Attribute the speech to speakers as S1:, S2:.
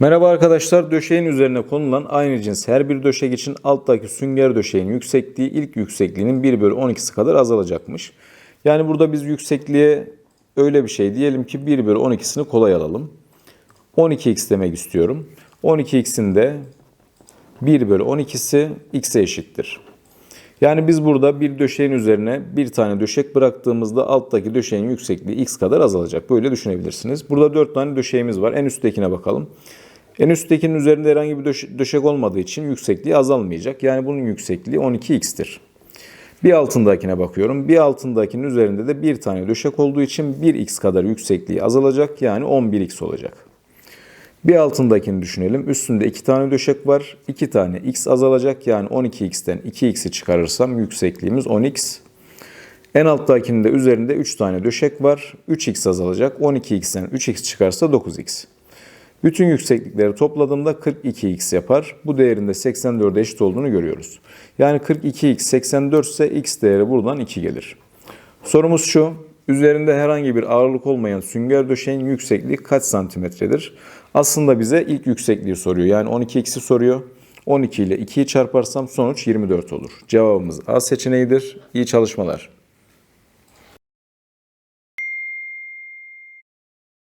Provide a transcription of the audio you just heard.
S1: Merhaba arkadaşlar, döşeğin üzerine konulan aynı cins her bir döşek için alttaki sünger döşeğin yüksekliği ilk yüksekliğinin 1 bölü 12'si kadar azalacakmış. Yani burada biz yüksekliğe öyle bir şey diyelim ki 1 bölü 12'sini kolay alalım. 12x demek istiyorum. 12x'in de 1 bölü 12'si x'e eşittir. Yani biz burada bir döşeğin üzerine bir tane döşek bıraktığımızda alttaki döşeğin yüksekliği x kadar azalacak. Böyle düşünebilirsiniz. Burada 4 tane döşeğimiz var. En üsttekine bakalım. En üsttekinin üzerinde herhangi bir döş- döşek olmadığı için yüksekliği azalmayacak. Yani bunun yüksekliği 12x'tir. Bir altındakine bakıyorum. Bir altındakinin üzerinde de bir tane döşek olduğu için 1x kadar yüksekliği azalacak. Yani 11x olacak. Bir altındakini düşünelim. Üstünde iki tane döşek var. 2 tane x azalacak. Yani 12x'ten 2x'i çıkarırsam yüksekliğimiz 10x. En alttakinin de üzerinde 3 tane döşek var. 3x azalacak. 12x'ten 3x çıkarsa 9x. Bütün yükseklikleri topladığımda 42x yapar. Bu değerinde 84'e eşit olduğunu görüyoruz. Yani 42x 84 ise x değeri buradan 2 gelir. Sorumuz şu. Üzerinde herhangi bir ağırlık olmayan sünger döşeğin yüksekliği kaç santimetredir? Aslında bize ilk yüksekliği soruyor. Yani 12x'i soruyor. 12 ile 2'yi çarparsam sonuç 24 olur. Cevabımız A seçeneğidir. İyi çalışmalar.